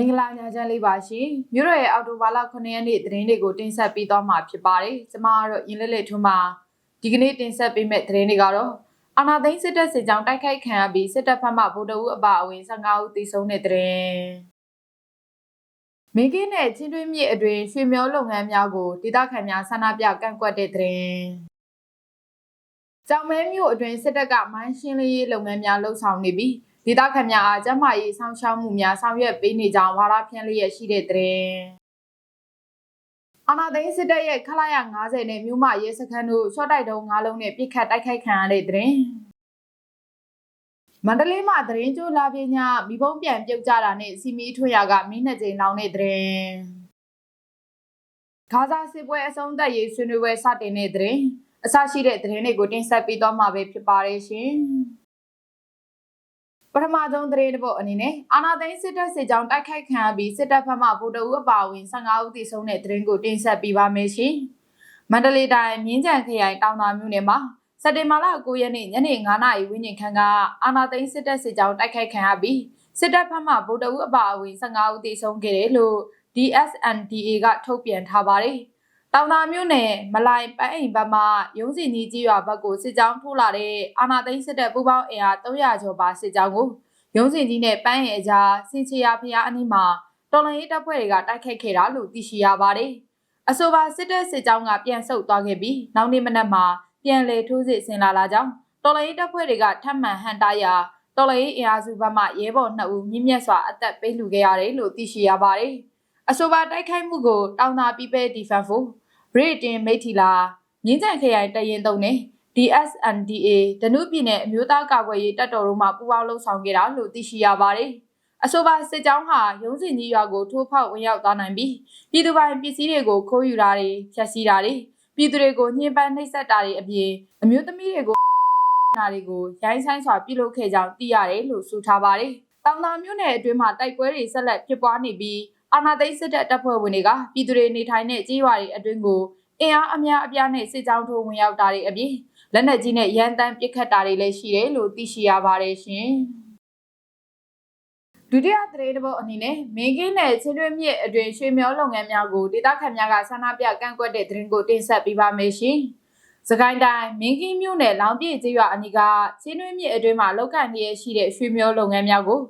င်္ဂလာညချမ်းလေးပါရှင်မြို့တော်ရဲ့အော်တိုဘာလ9ရက်နေ့သတင်းတွေကိုတင်ဆက်ပေးသွားမှာဖြစ်ပါတယ်ကျွန်မကတော့ရင်းလက်လက်ထွန်းပါဒီကနေ့တင်ဆက်ပေးမယ့်သတင်းတွေကတော့အာနာသိန်းစစ်တပ်စစ်ကြောင်းတိုက်ခိုက်ခံရပြီးစစ်တပ်ဖက်မှဗိုလ်တအုပ်အပါအဝင်15ဦးသေဆုံးတဲ့သတင်းမင်းကင်းနဲ့ချင်းတွင်းမြစ်အတွင်ရွှေမျောလုပ်ငန်းများကိုဒေသခံများဆန္ဒပြကန့်ကွက်တဲ့သတင်းကြောင်မဲမြို့အတွင်စစ်တပ်ကမိုင်းရှင်းလင်းရေးလုပ်ငန်းများလှုပ်ဆောင်နေပြီး ဒေသခံများအားကျန်းမာရေးဆောင်ရှောက်မှုများဆောင်ရွက်ပေးနေကြောင်းဝါဒဖြန့်လျက်ရှိတဲ့သတင်းအာနာသိန်းစစ်တပ်ရဲ့ခလာရ90နဲ့မြို့မရဲစခန်းတို့ရှော့တိုက်တုံး၅လုံးနဲ့ပြစ်ခတ်တိုက်ခိုက်ခံရတဲ့သတင်းမန္တလေးမှာသတင်းကြိုလာပြညမိဘုံပြန်ပြုတ်ကြတာနဲ့စီမီထွေရကမင်းနှစ်ကြိမ်လောင်းတဲ့သတင်းဂါဇာစစ်ပွဲအဆုံးသတ်ရေးဆွေးနွေးပွဲစတင်တဲ့သတင်းအစရှိတဲ့သတင်းတွေကိုတင်ဆက်ပေးသွားမှာပဲဖြစ်ပါတယ်ရှင်။ ပထမဆုံးသတင်းတစ်ပုဒ်အနေနဲ့အာနာသိန်းစစ်တပ်စစ်ကြောင်းတိုက်ခိုက်ခံရပြီးစစ်တပ်ဖက်မှဗိုလ်တအုပ်အပါအဝင်15ဦးသေဆုံးတဲ့သတင်းကိုတင်ဆက်ပေးပါမယ်ရှင်။မန္တလေးတိုင်းမြင်းကြံခရိုင်တောင်သာမြို့နယ်မှာစက်တင်ဘာလ9ရက်နေ့ညနေ9:00နာရီဝန်းကျင်ခန့်ကအာနာသိန်းစစ်တပ်စစ်ကြောင်းတိုက်ခိုက်ခံရပြီးစစ်တပ်ဖက်မှဗိုလ်တအုပ်အပါအဝင်15ဦးသေဆုံးခဲ့တယ်လို့ DSNDA ကထုတ်ပြန်ထားပါတယ်။ တောင်သာမြို့နယ်မလိုက်ပန်းအိမ်ဘက်မှရုံးစီနီကြီးရွာဘက်ကိုစစ်ကြောင်းထိုးလာတဲ့အာနာသိန်းစစ်တပ်ပူးပေါင်းအင်အား300ကျော်ပါစစ်ကြောင်းကိုရုံးစီကြီးနဲ့ပန်းအိမ်အကြားစင်ချရာဖျားအနီးမှာတော်လန်ရေးတပ်ဖွဲ့တွေကတိုက်ခိုက်ခဲ့တာလို့သိရှိရပါတယ်။အဆိုပါစစ်တပ်စစ်ကြောင်းကပြန်ဆုတ်သွားခဲ့ပြီးနောက်နေ့မနက်မှာပြန်လည်ထိုးစစ်ဆင်လာလာကြောင်းတော်လန်ရေးတပ်ဖွဲ့တွေကထပ်မံဟန်တာရာတော်လန်ရေးအင်အားစုဘက်မှရဲဘော်2ဦးမြင့်မြတ်စွာအသက်ပေးလှူခဲ့ရတယ်လို့သိရှိရပါတယ်။အဆိုပါတိုက်ခိုက်မှုကိုတောင်သာ People Defense Force ရိတင်မိထီလာမြင်းကြံခရိုင်တရင်တုံနဲ့ DSNDA ဒနုပြည်နယ်အမျိုးသားကာကွယ်ရေးတပ်တော်တို့မှပူးပေါင်းလှုပ်ဆောင်ခဲ့တာလို့သိရှိရပါတယ်။အဆိုပါစစ်ကြောင်းဟာရုံးစင်ကြီးရွာကိုထိုးဖောက်ဝင်ရောက်သွားနိုင်ပြီးပြည်သူပိုင်ပစ္စည်းတွေကိုခိုးယူတာတွေဖျက်ဆီးတာတွေပြည်သူတွေကိုညှဉ်းပန်းနှိပ်စက်တာတွေအပြင်အမျိုးသမီးတွေကိုနာတွေကိုရိုင်းဆိုင်စွာပြုလုပ်ခဲ့ကြောင်းသိရတယ်လို့ဆိုထားပါတယ်။တောင်သာမြို့နယ်အတွင်းမှာတိုက်ပွဲတွေဆက်လက်ဖြစ်ပွားနေပြီး အာဏာသိမ်းစစ်တပ်တပ်ဖွဲ့ဝင်တွေကပြည်သူတွေနေထိုင်တဲ့ကြေးရွာတွေအတွင်းကိုအင်အားအများအပြားနဲ့စစ်ကြောင်းထိုးဝင်ရောက်တာတွေအပြင်လက်နက်ကြီးနဲ့ရန်တမ်းပစ်ခတ်တာတွေလည်းရှိတယ်လို့သိရှိရပါတယ်ရှင်။ဒုတိယသတင်းတစ်ပုဒ်အနေနဲ့မင်းကင်းနဲ့ချင်းတွင်းမြစ်အတွင်ရွှေမျောလုပ်ငန်းများကိုဒေသခံများကဆန္ဒပြကန့်ကွက်တဲ့သတင်းကိုတင်ဆက်ပေးပါမယ်ရှင်။စကိုင်းတိုင်းမင်းကင်းမြို့နယ်လောင်ပြည့်ကျေးရွာအနီးကချင်းတွင်းမြစ်အတွင်းမှာလောက်ကန်နေရရှိတဲ့ရွှေမျောလုပ်ငန်းများကို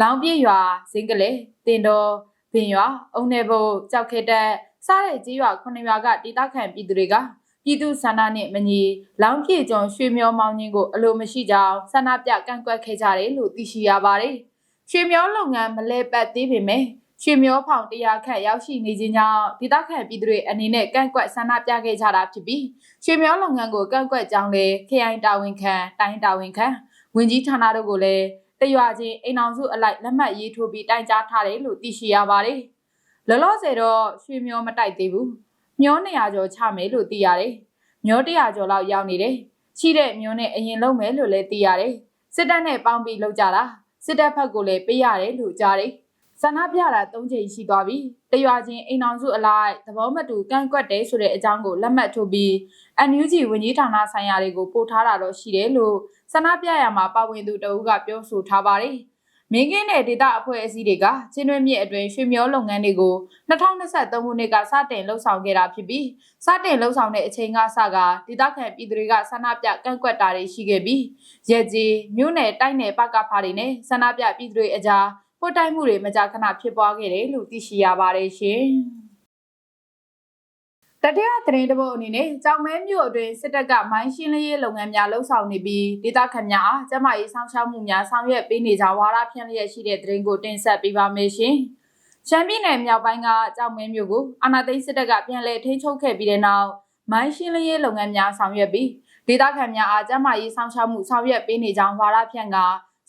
လောင်ပြည့်ရွာစင်ကလေးတင်တော် ပင်ရွာအုံနေဘုတ်ကြောက်ခဲတက်စတဲ့ကြီးရွာခုနှစ်ရွာကဒေသခံပြည်သူတွေကပြည်သူဆန္ဒနဲ့မညီလောင်းပြေကျော်ရွှေမျောမောင်းခြင်းကိုအလိုမရှိကြောင်းဆန္ဒပြကန့်ကွက်ခဲ့ကြတယ်လို့သိရှိရပါတယ်။ရွှေမျောလုပ်ငန်းမလဲပတ်သေးပေမဲ့ရွှေမျောဖောင်တရားခန့်ရောက်ရှိနေခြင်းကြောင့်ဒေသခံပြည်သူတွေအနေနဲ့ကန့်ကွက်ဆန္ဒပြခဲ့ကြတာဖြစ်ပြီးရွှေမျောလုပ်ငန်းကိုကန့်ကွက်ကြောင်းလေခရိုင်တာဝန်ခံတိုင်းတာဝန်ခံဝင်ကြီးဌာနတို့ကိုလည်း တရွာချင်းအိမ်အောင်စုအလိုက်လက်မှတ်ရေးထိုးပြီးတိုင်ကြားထားတယ်လို့သိရှိရပါတယ်။လောလောဆယ်တော့ရွှေမျောမတိုက်သေးဘူး။မျော200ကျော်ချမယ်လို့သိရတယ်။မျော100ကျော်လောက်ရောက်နေတယ်။ရှိတဲ့မျောနဲ့အရင်လုံးမယ်လို့လည်းသိရတယ်။စစ်တပ်နဲ့ပေါင်းပြီးလောက်ကြတာ။စစ်တပ်ဘက်ကိုလည်းပေးရတယ်လို့ကြားတယ်။ ဆန္ဒပြတာ၃ချိန်ရှိသွားပြီ။တရွာချင်းအိမ်အောင်စုအလိုက်သဘောမတူကန့်ကွက်တယ်ဆိုတဲ့အကြောင်းကိုလက်မှတ်ထိုးပြီး NUG ဝန်ကြီးဌာနဆိုင်ရာတွေကိုပို့ထားတာတော့ရှိတယ်လို့ဆန္ဒပြရမှာပါဝင်သူတအုပ်ကပြောဆိုထားပါတယ်။မင်းကင်းတဲ့ဒေတာအဖွဲ့အစည်းတွေကချင်းတွင်းမြစ်အတွင်းရွှေမျောလုပ်ငန်းတွေကို2023ခုနှစ်ကစတင်လှုပ်ဆောင်ခဲ့တာဖြစ်ပြီးစတင်လှုပ်ဆောင်တဲ့အချိန်ကစကဒေတာခံပြည်သူတွေကဆန္ဒပြကန့်ကွက်တာတွေရှိခဲ့ပြီးရဲကြီးမြို့နယ်တိုက်နယ်ပကဖာတွေနဲ့ဆန္ဒပြပြည်သူတွေအကြား ပို့တိုက်မှုတွေမကြာခဏဖြစ်ပွားခဲ့တယ်လို့သိရှိရပါတယ်ရှင်။တတိယသတင်းတစ်ပုဒ်အနေနဲ့ကြောင်မဲမြို့အတွင်းစစ်တပ်ကမိုင်းရှင်းလင်းရေးလုပ်ငန်းများလှုပ်ဆောင်နေပြီးဒေသခံများအားကျန်းမာရေးဆောင်ရှောက်မှုများဆောင်ရွက်ပေးနေကြဝါဒဖြန့်လျက်ရှိတဲ့သတင်းကိုတင်ဆက်ပေးပါမယ်ရှင်။ရှမ်းပြည်နယ်မြောက်ပိုင်းကကြောင်မဲမြို့ကိုအာဏာသိမ်းစစ်တပ်ကပြန်လည်ထိန်းချုပ်ခဲ့ပြီးတဲ့နောက်မိုင်းရှင်းလင်းရေးလုပ်ငန်းများဆောင်ရွက်ပြီးဒေသခံများအားကျန်းမာရေးဆောင်ရှောက်မှုဆောင်ရွက်ပေးနေကြောင်းဝါဒဖြန့်က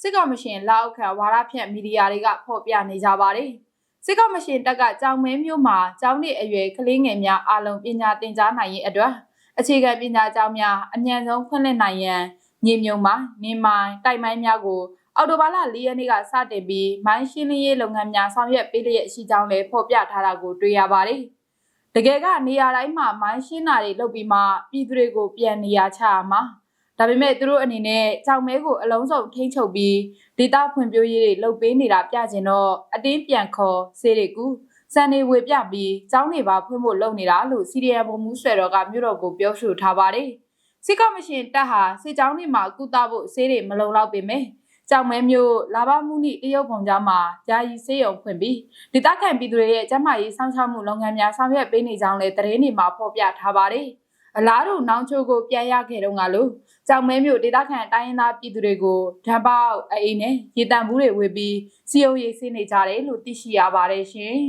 စစ်ကောင်မရှင်လက်အောက်ခံဝါဒဖြန့်မီဒီယာတွေကဖော်ပြနေကြပါတယ်။စစ်ကောင်မရှင်တပ်ကကြောင်မဲမျိုးမှာကျောင်းနေအရွယ်ကလေးငယ်များအလုံးပညာသင်ကြားနိုင်ရေးအတွက်အခြေခံပညာကျောင်းများအမြန်ဆုံးဖွင့်လှစ်နိုင်ရန်ညီမြုံမှာနေမိုင်းတိုက်မိုင်းများကိုအော်တိုဘာလ၄ရက်နေ့ကစတင်ပြီးမိုင်းရှင်းလင်းရေးလုပ်ငန်းများဆောင်ရွက်ပေးလျက်ရှိကြောင်းလည်းဖော်ပြထားတာကိုတွေ့ရပါတယ်။တကယ်ကနေရာတိုင်းမှာမိုင်းရှင်းတာတွေလုပ်ပြီးမှပြည်သူတွေကိုပြန်နေရာချရမှာ ဒါပေမဲ့သူတို့အနေနဲ့ကြောင်မဲကိုအလုံးစုံထိန်းချုပ်ပြီးဒေတာဖွံ့ဖြိုးရေးတွေလုပ်ပေးနေတာပြကျင်တော့အတင်းပြန်ခေါ်စေရီကူစံနေဝေပြပြီးကျောင်းတွေပါဖွင့်ဖို့လုပ်နေတာလို့စီရီယံဘုံမှုဆွဲတော်ကမြို့တော်ကိုပြောဆိုထားပါတယ်စစ်ကော်မရှင်တပ်ဟာစစ်ကြောင်းတွေမှာကုသဖို့ဆေးတွေမလုံလောက်ပေမဲ့ကြောင်မဲမျိုးလာဘမှုနိတရုတ်ပုံကြားမှာယာယီဆေးရုံဖွင့်ပြီးဒေသခံပြည်သူတွေရဲ့ကျန်းမာရေးစောင့်ရှောက်မှုလုပ်ငန်းများဆောင်ရွက်ပေးနေကြောင်းလည်းသတင်းတွေမှာဖော်ပြထားပါတယ် အလားတူနောင်ချိုကိုပြန်ရခဲ့တော့ငါလို့ကြောင်မဲမျိုးဒေသခံတိုင်းရင်းသားပြည်သူတွေကိုဓာတ်ပေါက်အိမ်နဲ့ရေတံဘူးတွေဝေပြီးစီယုံရေးဆင်းနေကြတယ်လို့သိရှိရပါတယ်ရှင်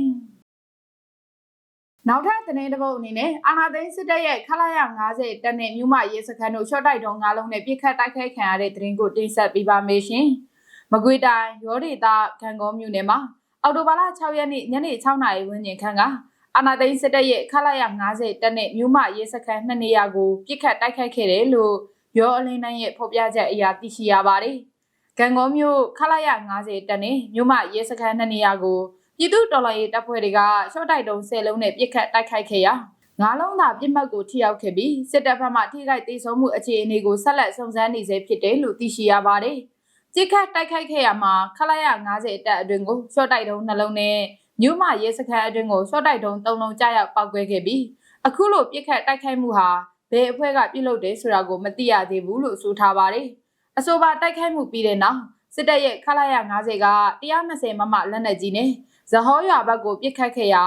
နောက်ထပ်သတင်းတစ်ပုဒ်အနေနဲ့အာနာသိန်းစစ်တပ်ရဲ့ခလာရ90တပ်နဲ့မြို့မရဲစခန်းတို့ရှော့တိုက်တော်ငါးလုံးနဲ့ပြစ်ခတ်တိုက်ခိုက်ခံရတဲ့သတင်းကိုတင်ဆက်ပေးပါမယ်ရှင်။မကွေတိုင်းရောဒေတာခံကောမြို့နယ်မှာအော်တိုဘာလ6ရက်နေ့ညနေ6နာရီဝန်းကျင်ခန့်က အာနာသိန်းစစ်တပ်ရဲ့ခလာရ90တပ်နဲ့မြို့မရဲစခန်းနှစ်နေရာကိုပြစ်ခတ်တိုက်ခိုက်ခဲ့တယ်လို့ရောအလင်းနိုင်ရဲ့ဖော်ပြချက်အရာသိရှိရပါတယ်။ကံကောမြို့ခလာရ90တပ်နဲ့မြို့မရဲစခန်းနှစ်နေရာကိုပြည်သူတော်လှန်ရေးတပ်ဖွဲ့တွေကရှော့တိုက်တုံး10လုံးနဲ့ပြစ်ခတ်တိုက်ခိုက်ခဲ့ရာငါးလုံးသာပြစ်မှတ်ကိုထိရောက်ခဲ့ပြီးစစ်တပ်ဘက်မှထိခိုက်ဒေဆုံးမှုအခြေအနေကိုဆက်လက်စုံစမ်းနေဆဲဖြစ်တယ်လို့သိရှိရပါတယ်။ပြစ်ခတ်တိုက်ခိုက်ခဲ့ရမှာခလာရ90တပ်အတွင်းကိုရှော့တိုက်တုံးနှလုံးနဲ့ မြို့မရဲစခန်းအတွင်းကိုရှော့တိုက်တုံး3လုံးကြားရောက်ပောက်ကွဲခဲ့ပြီးအခုလိုပြစ်ခတ်တိုက်ခိုက်မှုဟာဘယ်အဖွဲ့ကပြုလုပ်တယ်ဆိုတာကိုမသိရသေးဘူးလို့ဆိုထားပါတယ်။အဆိုပါတိုက်ခိုက်မှုပြီးတဲ့နောက်စစ်တပ်ရဲ့ခလာရ90က120မမလက်နက်ကြီးနဲ့ဇဟောရွာဘက်ကိုပြစ်ခတ်ခဲ့ရာ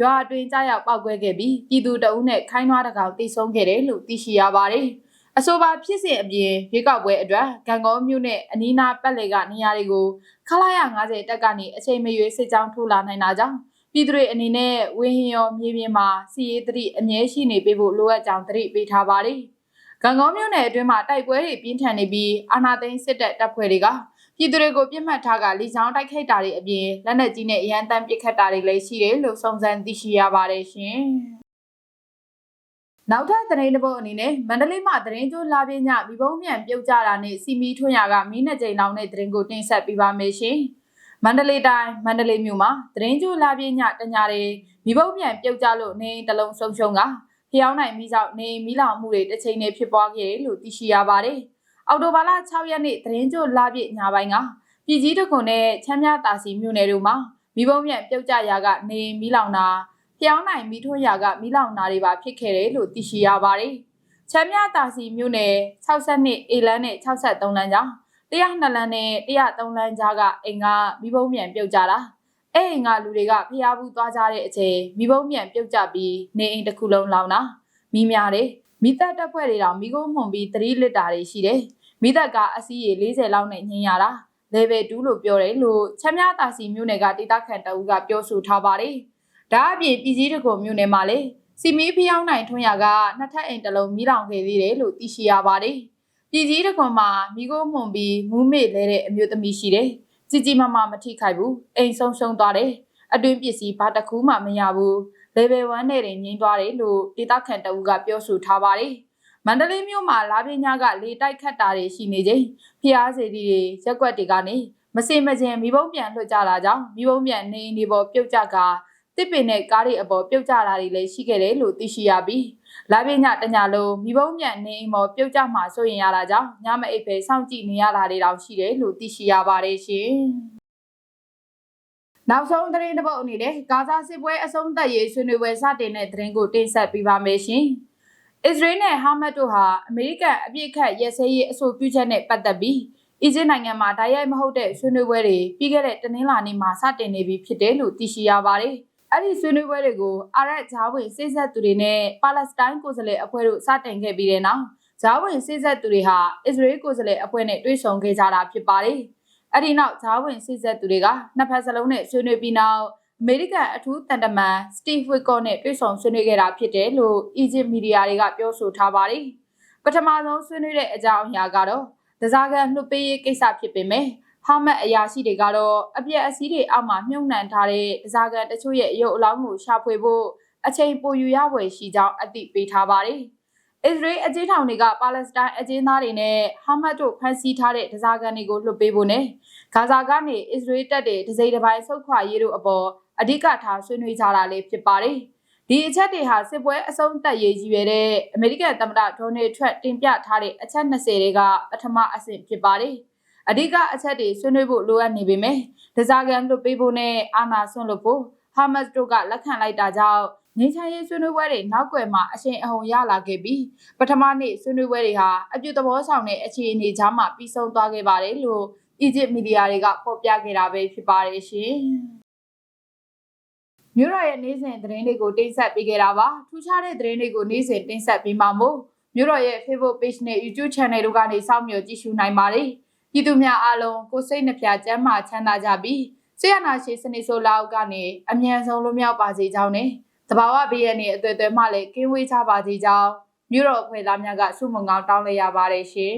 ရွာအတွင်းကြားရောက်ပောက်ကွဲခဲ့ပြီးပြည်သူတအုပ်နဲ့ခိုင်းနွားတကောင်တိတ်ဆုံးခဲ့တယ်လို့သိရှိရပါတယ်။ အဆိုပါဖြစ်စဉ်အပြင်ရွေးကောက်ပွဲအတွက်ကံကောမြို့နဲ့အနီးနားပတ်လည်ကနေရာတွေကိုခလာရ90တက်ကနေအချိန်မရွေးစစ်ကြောင်းထိုးလာနိုင်တာကြောင့်ပြည်သူတွေအနေနဲ့ဝင်းဟင်ရောမြေပြင်မှာစီရေးသတိအမြဲရှိနေပေးဖို့လိုအပ်ကြောင်းသတိပေးထားပါတယ်။ကံကောမြို့နယ်အတွင်းမှာတိုက်ပွဲတွေပြင်းထန်နေပြီးအာဏာသိမ်းစစ်တပ်တပ်ဖွဲ့တွေကပြည်သူတွေကိုပြစ်မှတ်ထားကလီချောင်းတိုက်ခိုက်တာတွေအပြင်လက်နက်ကြီးနဲ့အရန်တမ်းပစ်ခတ်တာတွေလည်းရှိတယ်လို့စုံစမ်းသိရှိရပါတယ်ရှင်။ နောက်ထပ်သတင်းတစ်ပုဒ်အနေနဲ့မန္တလေးမှာသတင်းကြိုးလာပြညမိဘုံမြန်ပြုတ်ကြတာနဲ့စီမီထွန်းရကမီးနှစ်ကြိမ်လောင်းတဲ့သတင်းကိုတင်ဆက်ပေးပါမယ်ရှင်။မန္တလေးတိုင်းမန္တလေးမြို့မှာသတင်းကြိုးလာပြညတညာတွေမိဘုံမြန်ပြုတ်ကြလို့နေတလုံးဆုံးရှုံးကဖျောင်းနိုင်မိကြောင့်နေမီလောင်မှုတွေတစ်ချိန်နဲ့ဖြစ်ပွားခဲ့တယ်လို့သိရှိရပါတယ်။အော်တိုဘာလ6ရက်နေ့သတင်းကြိုလာပြည့်ညပိုင်းကပြည်ကြီးတခွန်နဲ့ချမ်းမြတာစီမြို့နယ်တို့မှာမိဘုံမြန်ပြုတ်ကြရာကနေမီလောင်တာ ဖျောင်းနိုင်မိထွန်းရာကမီလောင်တာတွေပါဖြစ်ခဲ့တယ်လို့သိရှိရပါတယ်။ချမ်းမြတာစီမြို့နယ်62အေလန်းနဲ့63လမ်းကြောင်း102လမ်းနဲ့103လမ်းကြားကအိမ်ကမိဘုံမြန်ပြုတ်ကြတာအဲ့အိမ်ကလူတွေကဖျားဘူးသွားကြတဲ့အချိန်မိဘုံမြန်ပြုတ်ကြပြီးနေအိမ်တစ်ခုလုံးလောင်တာမိများတယ်မိသက်တက်ဖွဲ့တွေတောင်မိခိုးမှုန်ပြီး3လီတာတွေရှိတယ်မိသက်ကအစီးရေ40လောက်နဲ့ညင်ရတာ level 2လို့ပြောတယ်လို့ချမ်းမြတာစီမြို့နယ်ကဒေတာခန်တအူးကပြောဆိုထားပါတယ် ဒါအပြင်ပြည်စည်းတကုံမြို့နယ်မှာလေစီမီဖျောင်းနိုင်ထွန်းရကနှစ်ထပ်အိမ်တစ်လုံးမိလောင်ခဲ့သေးတယ်လို့သိရှိရပါတယ်ပြည်စည်းတကုံမှာမိခိုးမှုန်ပြီးမူးမေ့လဲတဲ့အမျိုးသမီးရှိတယ်ကြီးကြီးမားမားမထိခိုက်ဘူးအိမ်ဆုံးရှုံးသွားတယ်အတွင်းပစ္စည်းဘာတစ်ခုမှမရဘူး level 1နဲ့တင်ငင်းသွားတယ်လို့ဒေတာခန်တအူးကပြောဆိုထားပါတယ်မန္တလေးမြို့မှာလာပညာကလေတိုက်ခတ်တာတွေရှိနေချိန်ဖျားစီတွေရက်ွက်တွေကနေမစင်မကျင်မိဘုံပြန်လွှတ်ကြတာကြောင့်မိဘုံပြန်နေနေပေါ်ပြုတ်ကြက တစ်ပင်နဲ့ကားတွေအပေါ်ပြုတ်ကြတာတွေလည်းရှိခဲ့တယ်လို့သိရှိရပြီးလာပညာတညာလုံးမိဘုံပြန်နေအိမ်ပေါ်ပြုတ်ကြမှာဆိုရင်ရတာကြောင့်ညမအိပ်ပဲစောင့်ကြည့်နေရတာတွေတောင်ရှိတယ်လို့သိရှိရပါတယ်ရှင်နောက်ဆုံးသတင်းတစ်ပုဒ်အနေနဲ့ဂါဇာစစ်ပွဲအဆုံးသတ်ရေးဆွေးနွေးပွဲစတင်တဲ့သတင်းကိုတင်ဆက်ပေးပါမယ်ရှင်။အစ္စရေးနဲ့ဟာမတ်တို့ဟာအမေရိကန်အပြစ်ခတ်ရဲစဲရေးအဆိုပြုချက်နဲ့ပတ်သက်ပြီးအီဂျစ်နိုင်ငံမှာတိုက်ရိုက်မဟုတ်တဲ့ဆွေးနွေးပွဲတွေပြီးခဲ့တဲ့တနင်္လာနေ့မှာစတင်နေပြီဖြစ်တယ်လို့သိရှိရပါတယ်။ အဲ့ဒီဆွေးနွေးပွဲတွေကိုအာရပ်ဂျာဝင်စိစက်သူတွေနဲ့ပါလက်စတိုင်းကိုယ်စားလှယ်အဖွဲ့တို့စတင်ခဲ့ပြီးတဲ့နောက်ဂျာဝင်စိစက်သူတွေဟာအစ္စရေးကိုယ်စားလှယ်အဖွဲ့နဲ့တွေ့ဆုံခဲ့ကြတာဖြစ်ပါတယ်။အဲ့ဒီနောက်ဂျာဝင်စိစက်သူတွေကနှစ်ဖက်စလုံးနဲ့ဆွေးနွေးပြီးနောက်အမေရိကန်အထူးတန်တမန်စတီဗ်ဝစ်ကော့နဲ့တွေ့ဆုံဆွေးနွေးခဲ့တာဖြစ်တယ်လို့အီဂျစ်မီဒီယာတွေကပြောဆိုထားပါတယ်။ပထမဆုံးဆွေးနွေးတဲ့အကြောင်းအရာကတော့ဒဇာကန်နှုတ်ပေးရေးကိစ္စဖြစ်ပေမဲ့ ဟာမတ်အရာရှိတွေကတော့အပြက်အစည်းတွေအောက်မှာမြုပ်နှံထားတဲ့ဒဇာကန်တချို့ရဲ့ရုပ်အလောင်းကိုရှာဖွေဖို့အချိန်ပိုယူရဝယ်ရှိကြောင်းအသိပေးထားပါတယ်။အစ္စရေးအကြီးထောင်တွေကပါလက်စတိုင်းအကျဉ်းသားတွေနဲ့ဟာမတ်တို့ဖမ်းဆီးထားတဲ့ဒဇာကန်တွေကိုလွှတ်ပေးဖို့နဲ့ဂါဇာကနေအစ္စရေးတပ်တွေဒဇိမ်တစ်ပိုင်းဆုတ်ခွာရေးတို့အပေါ်အဓိကထားဆွေးနွေးကြတာလေးဖြစ်ပါတယ်ဒီအချက်တွေဟာစစ်ပွဲအဆုံးသတ်ရေးကြီးပဲတဲ့အမေရိကန်သမ္မတဒေါ်နယ်ထရန့်တင်ပြထားတဲ့အချက်20တွေကပထမအဆင့်ဖြစ်ပါတယ်။ အဓိကအချက်တွေဆွေးနွေးဖို့လိုအပ်နေပေမဲ့ဒဇာကန်လွတ်ပေးဖို့နဲ့အာဏာဆွန့်လွတ်ဖို့ဟာမတ်တို့ကလက်ခံလိုက်တာကြောင့်ငင်းချမ်းရေးဆွေးနွေးပွဲတွေနောက်ွယ်မှာအရှင်အဟုန်ရလာခဲ့ပြီးပထမနေ့ဆွေးနွေးပွဲတွေဟာအပြုသဘောဆောင်တဲ့အခြေအနေကြားမှာပြီးဆုံးသွားခဲ့ပါတယ်လို့အီဂျစ်မီဒီယာတွေကဖော်ပြခဲ့တာပဲဖြစ်ပါတယ်ရှင်။မြို့တော်ရဲ့နေ့စဉ်သတင်းတွေကိုတင်ဆက်ပေးခဲ့တာပါထူးခြားတဲ့သတင်းတွေကိုနေ့စဉ်တင်ဆက်ပေးမှာမို့မြို့တော်ရဲ့ Facebook Page နဲ့ YouTube Channel တို့ကနေစောင့်မျှော်ကြည့်ရှုနိုင်ပါတယ် ပြည်သူများအားလုံးကိုယ်စိတ်နှပြကျန်းမာချမ်းသာကြပြီးဆရာနာရှိစနစ်ဆိုးလောက်ကနေအမြန်ဆုံးလွတ်မြောက်ပါစေကြောင်းနဲ့တဘာဝဘေးရန်ရဲ့အသွေးအသွဲမှလည်းကင်းဝေးကြပါစေကြောင်းမြို့တော်အဖွဲ့သားများကဆုမွန်ကောင်းတောင်းလိုက်ရပါတယ်ရှင်